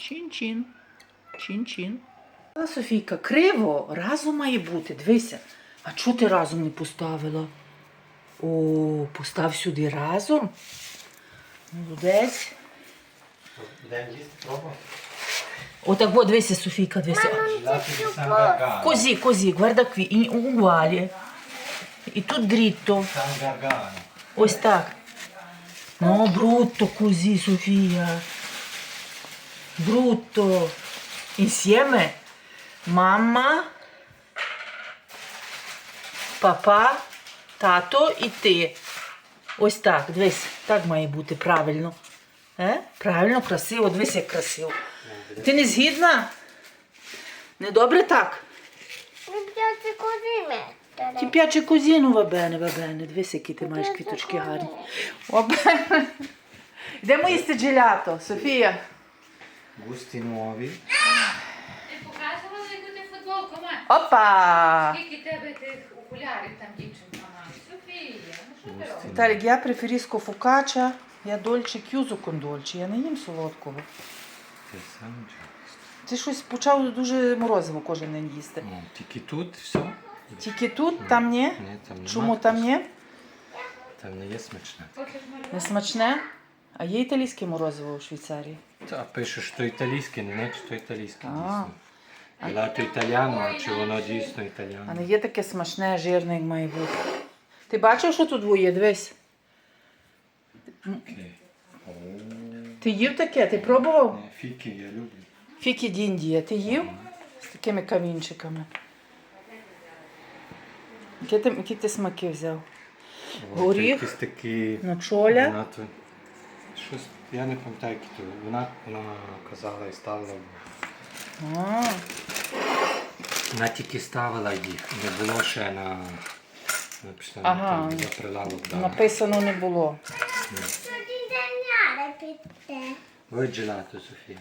Чин-чин. Чин-чин. А, Софійка, криво, разом має бути. Дивися. А чого ти разом не поставила? О, постав сюди разом. Молодець. Будемо їсти пробувати? Отак, от, дивися, Софійка, дивися. Желати così, guarda qui, in- uguale. E tu dritto, San Gargano. ось так. No, brutto così, Sofia. Brutto. Insieme, mamma, папа, тато і ти. Ось так, дивись, так має бути правильно. Е? Правильно, красиво, дивись, як красиво. Ти не згідна? Не добре так? Così, no va bene, va bene. Дивись, які ти маєш квіточки гарні. Bene. Йдемо їсти джелято, Софія. Gusti nuovi. Ти показувала, яку ти футболку маєш? Опа! Скільки тебе тих окулярів там дівчинка має? Софія, ну що ти робиш? Віталік, я preferisco фокача, я дольче кюзу кон дольче, я не їм солодкого. Ти щось почав дуже морозиво кожен день їсти. Ну, Тільки тут все. Тільки тут, там ні? Ні, там нема. Чому там ні? Там не є смачне. Хочеш? Не смачне? А є італійське морозиво у Швейцарії? Та пише, що італійське, не значить, що італійське А. дійсно. Гелато італіано, а чи воно дійсно А італіано? не є таке смачне, жирне, як має бути. Ти бачив, що тут є? Дивись. Окей. О, Ти їв таке? Ти пробував? не, Фіки я люблю. Фікі діндія, ти їв? З такими камінчиками. Які ти, які ти смаки взяв? Горіх. Якісь такі... Ночоля. Вона. Щось, я не пам'ятаю, які то. Вона, вона казала і ставила. А, Вона тільки ставила їх, не було ще на, написано, Ага. там, за прилавок. дала. написано не було. Ви джелато, Софія.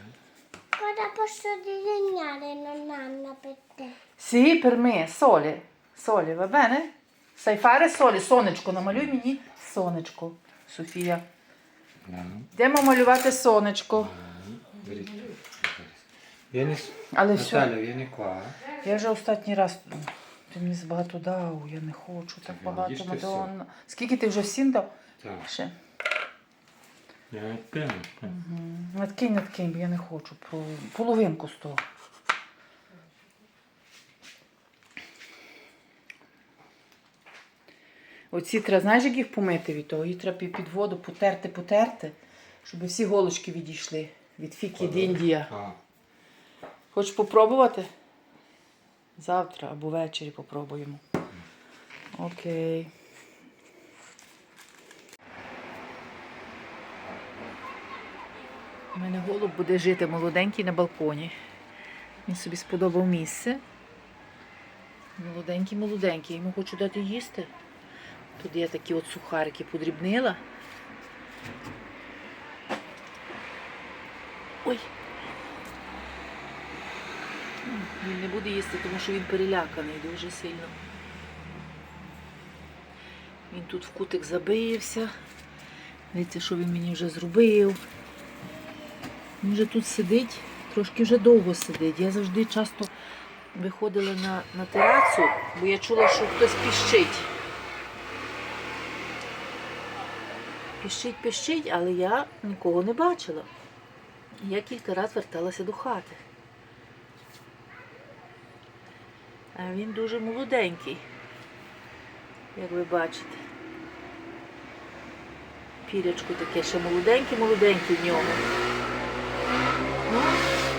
Cosa posso disegnare, nonna, per te? Сі, per me, солі. Солі, va bene? Sai fare солі? Сонечко, намалюй мені сонечко, Софія. Йдемо малювати сонечко. Беріть. Vieni, s- Але все. я не qua. Я вже останній раз. Ти мені забагато дав, я не хочу так ви багато, Мадонна. Скільки ти вже всім дав? Так, Ще. я не певно. Надкинь, надкинь, бо я не хочу. По- Половинку з того. Оці треба, знаєш, як їх помити від того? Їх треба під воду потерти, потерти, щоб всі голочки відійшли від фіки діндія. Хочеш попробувати? Завтра або ввечері попробуємо. Окей. У мене голуб буде жити молоденький на балконі. Він собі сподобав місце. Молоденький, молоденький. Йому хочу дати їсти. Тут я такі от сухарики подрібнила. Ой. Він не буде їсти, тому що він переляканий дуже сильно. Він тут в кутик забився. Дивіться, що він мені вже зробив. Він вже тут сидить, трошки вже довго сидить. Я завжди часто виходила на, на терасу, бо я чула, що хтось піщить. Піщить, піщить, але я нікого не бачила. Я кілька разів верталася до хати. А він дуже молоденький, як ви бачите. Пірячко таке ще молоденьке, молоденьке в ньому. Ну,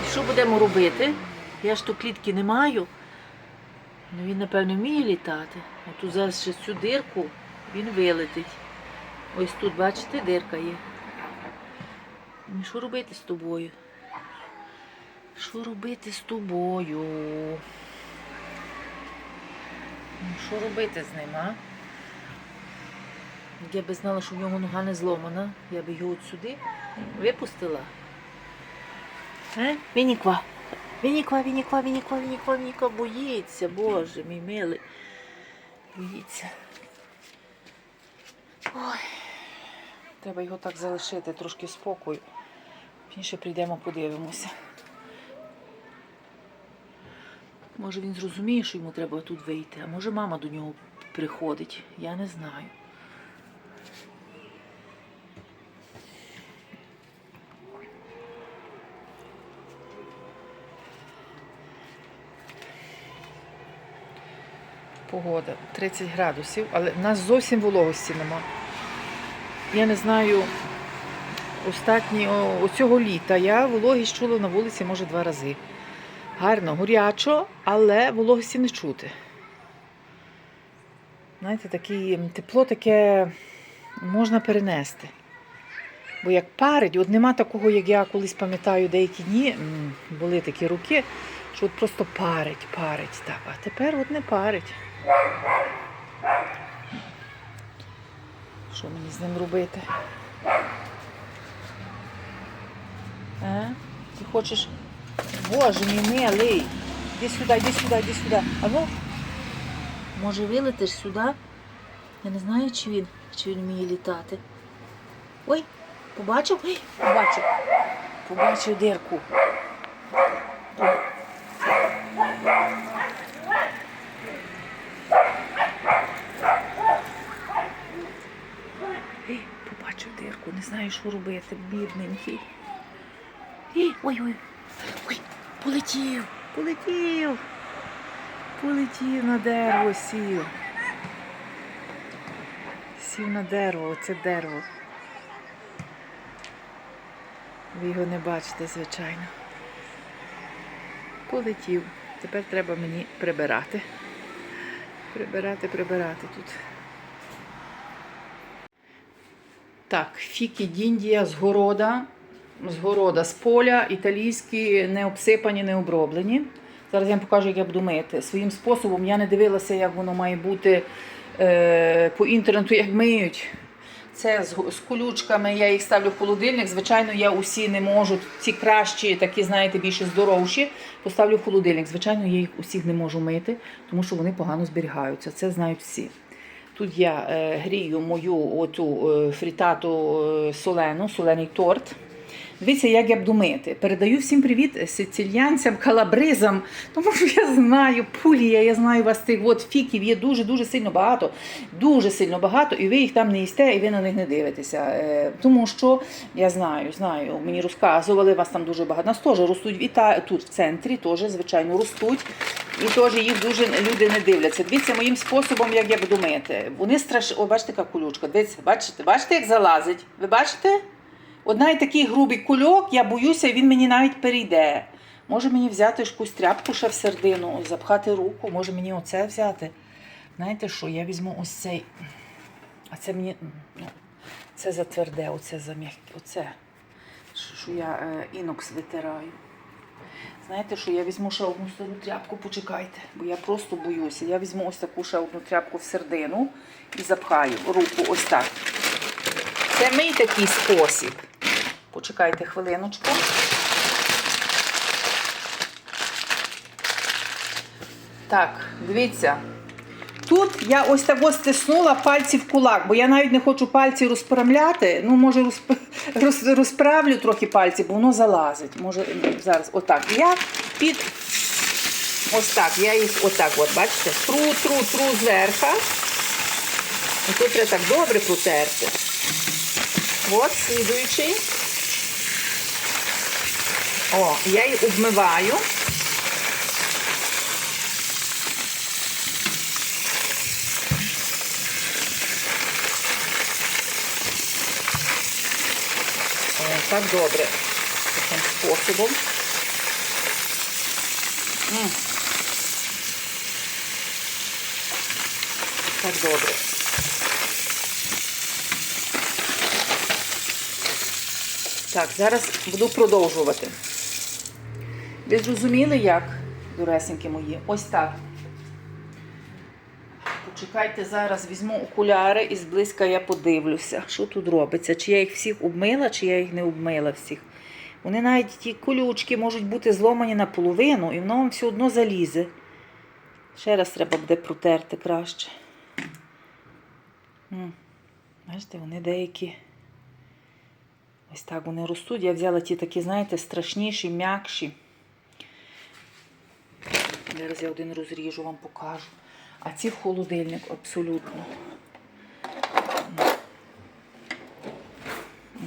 і що будемо робити? Я ж то клітки не маю. Ну він, напевно, вміє літати. А тут зараз ще цю дирку він вилетить. Ось тут, бачите, дирка є. Що робити з тобою? Що робити з тобою? Ну, що робити з ним, а? Я би знала, що в нього нога не зломана, я би його от сюди випустила. Е? Вініква. Вініква, Вініква, Вініква, Вініква, Вініква, боїться, Боже, мій милий. Боїться. Ой. Треба його так залишити, трошки спокою. Пізніше прийдемо, подивимося. Може він зрозуміє, що йому треба тут вийти, а може мама до нього приходить, я не знаю. Погода 30 градусів, але в нас зовсім вологості нема. Я не знаю, останні о, оцього літа я вологість чула на вулиці, може, два рази. Гарно, горячо, але вологості не чути. Знаєте, такі, тепло таке можна перенести. Бо як парить, от нема такого, як я колись пам'ятаю, деякі дні були такі руки, що от просто парить, парить так. А тепер от не парить. Що мені з ним робити? А? Ти хочеш. Боже мій милий. Іди сюди, іди сюди, іди сюди. А ну? Може вилетиш сюди? Я не знаю, чи він, чи він вміє літати. Ой, побачив? Ой, побачив. Побачив дирку. Ей, побачив дирку, не знаю, що робити, бідненький. Ой, ой, ой, полетів, полетів, полетів на дерево, сів. Сів на дерево, оце дерево. Ви його не бачите, звичайно. Полетів. Тепер треба мені прибирати. Прибирати, прибирати тут. Так, фіки діндія з города, з поля, італійські, не обсипані, не оброблені. Зараз я вам покажу, як я буду мити. Своїм способом я не дивилася, як воно має бути е, по інтернету, як миють. Це з, з колючками, я їх ставлю в холодильник. Звичайно, я усі не можу. Ці кращі, такі, знаєте, більше здоровші, поставлю в холодильник. Звичайно, я їх усіх не можу мити, тому що вони погано зберігаються. Це знають всі. Тут я е, грію мою оту е, фрітату е, солену, солений торт. Дивіться, як я буду мити. Передаю всім привіт сицильянцям, калабризам, тому що я знаю, пулія, я знаю вас тих от фіків є дуже-дуже сильно багато, дуже сильно багато, і ви їх там не їсте, і ви на них не дивитеся. Е, Тому що я знаю, знаю, мені розказували, вас там дуже багато. Нас теж ростуть Іта... тут в центрі, теж, звичайно, ростуть. І теж їх дуже люди не дивляться. Дивіться моїм способом, як я буду мити. Вони страшні. О, бачите, яка колючка. Дивіться, бачите, бачите, як залазить? Ви бачите? Одна і такий грубий кульок, я боюся, він мені навіть перейде. Може мені взяти якусь тряпку ще в середину, запхати руку, може мені оце взяти. Знаєте що, я візьму ось цей. А це мені. Ну, це затверде, оце зам'яке. Оце. Що я е, інокс витираю. Знаєте що, я візьму ще одну стару тряпку, почекайте, бо я просто боюся. Я візьму ось таку ще одну тряпку в середину і запхаю руку ось так. Це мій такий спосіб. Почекайте хвилиночку. Так, дивіться. Тут я ось так ось стиснула пальці в кулак, бо я навіть не хочу пальці розправляти. Ну, може, розп... роз... розправлю трохи пальці, бо воно залазить. Може, зараз отак. Я під ось так. Я їх отак, от, бачите, тру, тру, тру зверха. І тут треба так добре протерти. От, слідуючий. О, я її обмиваю. О, так добре. Таким способом. Так добре. Так, зараз буду продовжувати. Ви зрозуміли, як, дуресеньки мої? Ось так. Почекайте, зараз візьму окуляри і зблизька я подивлюся, що тут робиться. Чи я їх всіх обмила, чи я їх не обмила всіх. Вони навіть ті колючки можуть бути зломані наполовину, і воно вам все одно залізе. Ще раз треба буде протерти краще. Бачите, вони деякі. Ось так вони ростуть. Я взяла ті такі, знаєте, страшніші, м'якші. Зараз я один розріжу, вам покажу. А ці в холодильник абсолютно.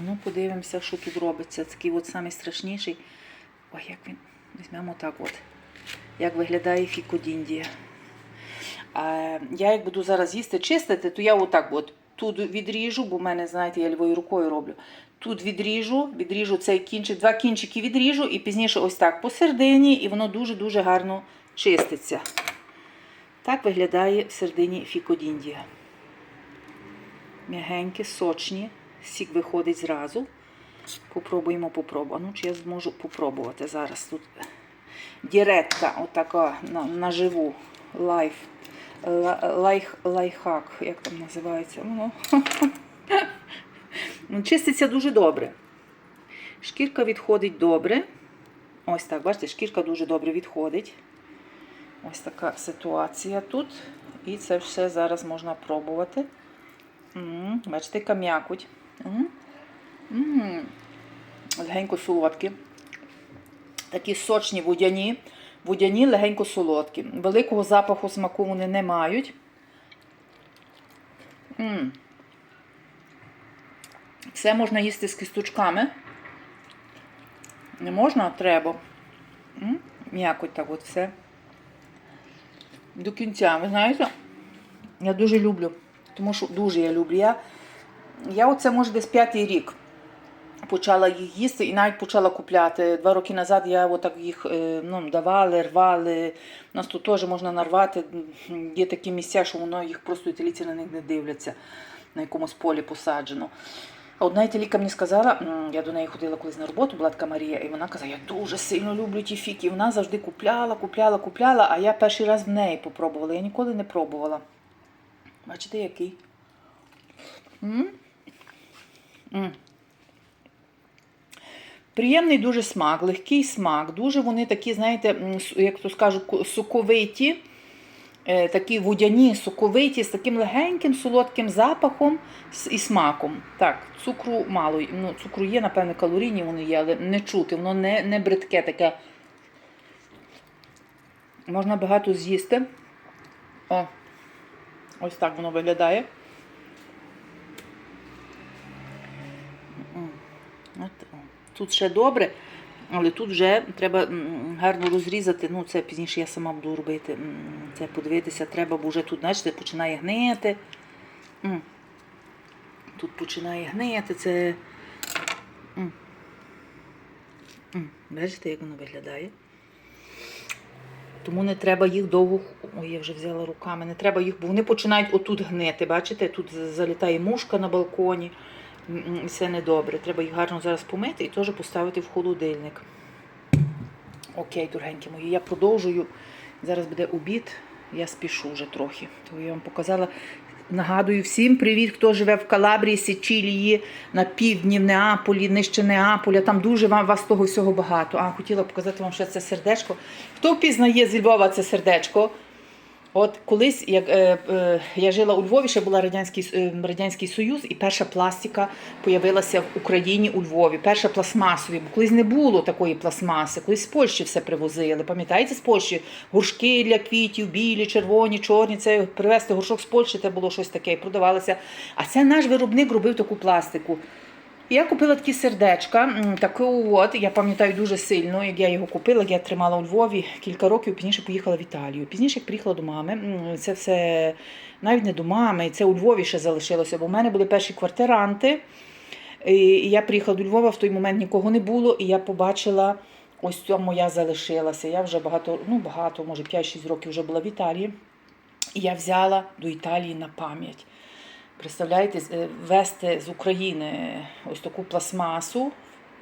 Ну, подивимося, що тут робиться. Такий от самий страшніший. Ой, як він. Візьмемо так от. Як виглядає фікодіндія. А, я як буду зараз їсти чистити, то я отак от тут відріжу, бо в мене, знаєте, я лівою рукою роблю. Тут відріжу, відріжу цей кінчик, два кінчики відріжу і пізніше ось так посередині, і воно дуже-дуже гарно чиститься. Так виглядає в середині фікодіндія. М'ягенькі, сочні, сік виходить зразу. Попробуємо попробувати. Ну, чи я зможу попробувати зараз тут. Діретка, отака на, наживу. Лайф. Лайх, лайфхак, як там називається. Ну, Чиститься дуже добре. Шкірка відходить добре. Ось так, бачите, шкірка дуже добре відходить. Ось така ситуація тут. І це все зараз можна пробувати. Бачите. М. Легенько солодкі. Такі сочні водяні. Водяні легенько солодкі. Великого запаху смаку вони не мають. М. Все можна їсти з кісточками. Не можна, а треба. М'якоть так от все. До кінця, ви знаєте, я дуже люблю. Тому що дуже я люблю. Я, я оце може десь п'ятий рік почала їх їсти і навіть почала купляти. Два роки назад я отак їх е, ну, давали, рвали. У нас тут теж можна нарвати. Є такі місця, що воно їх просто італійці на них не дивляться, на якомусь полі посаджено. Одна італійка мені сказала, я до неї ходила колись на роботу, була така Марія, і вона казала, я дуже сильно люблю ті фіки. І вона завжди купляла, купляла, купляла, а я перший раз в неї попробувала. Я ніколи не пробувала. Бачите, який? М? М. Приємний дуже смак, легкий смак. Дуже вони такі, знаєте, як то скажуть, ку- соковиті, такі водяні, соковиті, з таким легеньким солодким запахом і смаком. Так, цукру мало. Ну, цукру є, напевно, калорійні вони є, але не чути, воно не, не бридке таке. Можна багато з'їсти. О, ось так воно виглядає. Тут ще добре, але тут вже треба гарно розрізати. Ну, це пізніше я сама буду робити. Це подивитися треба, бо вже тут, бачите, починає гнити. Тут починає гнити. Це. Бачите, як воно виглядає? Тому не треба їх довго. Ой, я вже взяла руками. Не треба їх, бо вони починають отут гнити. Бачите, тут залітає мушка на балконі. Це недобре. Треба їх гарно зараз помити і теж поставити в холодильник. Окей, дорогенькі мої, я продовжую. Зараз буде обід, я спішу вже трохи. То я вам показала. Нагадую всім привіт, хто живе в Калабрії, Сичілії, на півдні, в Неаполі, нижче Неаполя. Там дуже вам вас того всього багато. А хотіла показати вам ще це сердечко. Хто впізнає зі Львова це сердечко? От колись, як е, е, я жила у Львові, ще була Радянський, е, Радянський Союз, і перша пластика появилася в Україні у Львові. Перша пластмасові, бо колись не було такої пластмаси, колись з Польщі все привозили. Пам'ятаєте, з Польщі горшки для квітів, білі, червоні, чорні. Це привезти горшок з Польщі, це було щось таке, продавалося. А це наш виробник робив таку пластику. Я купила такі сердечка, таку от, я пам'ятаю дуже сильно, як я його купила, як я тримала у Львові кілька років, пізніше поїхала в Італію. Пізніше, як приїхала до мами, це все навіть не до мами, це у Львові ще залишилося, бо в мене були перші квартиранти. І я приїхала до Львова, в той момент нікого не було, і я побачила, ось цьому я залишилася. Я вже багато, ну багато, може 5-6 років вже була в Італії. І я взяла до Італії на пам'ять. Представляєте, е, вести з України ось таку пластмасу.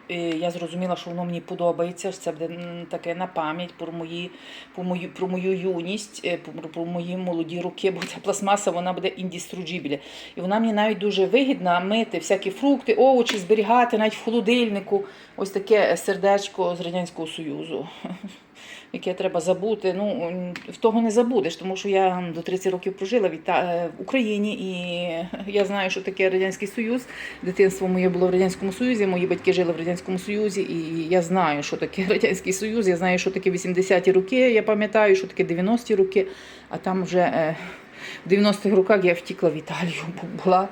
І Я зрозуміла, що воно мені подобається. що Це буде таке на пам'ять про мої, про мою, про мою юність, е, про, про мої молоді роки, бо ця пластмаса вона буде індіструджібілі. І вона мені навіть дуже вигідна мити всякі фрукти, овочі, зберігати навіть в холодильнику. Ось таке сердечко з Радянського Союзу. яке треба забути. Ну, в того не забудеш, тому що я до 30 років прожила в, е, Україні, і я знаю, що таке Радянський Союз. Дитинство моє було в Радянському Союзі, мої батьки жили в Радянському Союзі, і я знаю, що таке Радянський Союз, я знаю, що таке 80-ті роки, я пам'ятаю, що таке 90-ті роки, а там вже е, в 90-х роках я втікла в Італію, бо була.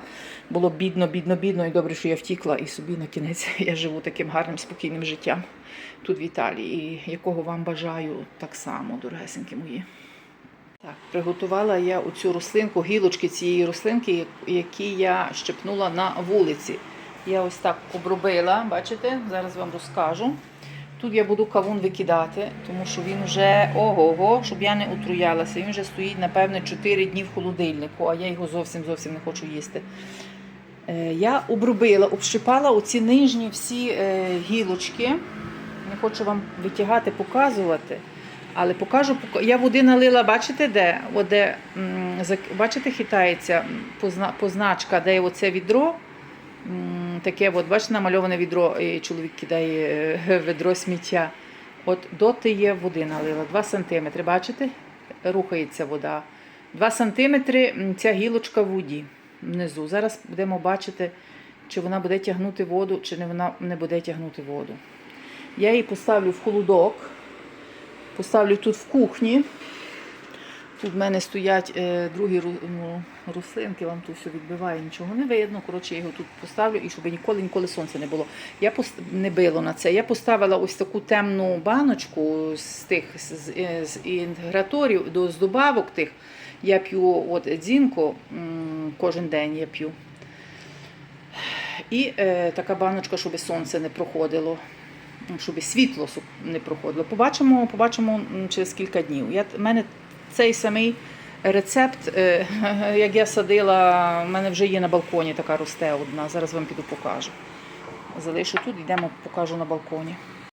Було бідно, бідно, бідно, і добре, що я втікла, і собі на кінець я живу таким гарним, спокійним життям тут в Італії, і якого вам бажаю так само, дорогесенькі мої. Так, приготувала я оцю рослинку, гілочки цієї рослинки, які я щепнула на вулиці. Я ось так обробила, бачите, зараз вам розкажу. Тут я буду кавун викидати, тому що він вже ого-го, щоб я не отруялася. Він вже стоїть, напевне, 4 дні в холодильнику, а я його зовсім зовсім не хочу їсти. Е, Я обробила, общипала оці нижні всі е, гілочки. Не хочу вам витягати, показувати. Але покажу, я води налила, бачите, де? От де бачите, хитається позначка, де оце відро. Таке, от, бачите, намальоване відро, і чоловік кидає е, ведро сміття. От доти є води налила, 2 см, бачите? Рухається вода. 2 см ця гілочка в воді внизу. Зараз будемо бачити, чи вона буде тягнути воду, чи не вона не буде тягнути воду. Я її поставлю в холодок, поставлю тут в кухні. Тут в мене стоять е, другі ну, рослинки, вам тут все відбиває, нічого не видно. Коротше, я його тут поставлю і щоб ніколи ніколи сонця не було. Я пост... не било на це. Я поставила ось таку темну баночку з тих з, е, з інтеграторів до з добавок тих. Я п'ю от дзінко м, кожен день я п'ю. І е, така баночка, щоб сонце не проходило, щоб світло не проходило. Побачимо, побачимо через кілька днів. В мене цей самий рецепт, е, як я садила, в мене вже є на балконі така росте одна. Зараз вам піду покажу. Залишу тут, йдемо, покажу на балконі.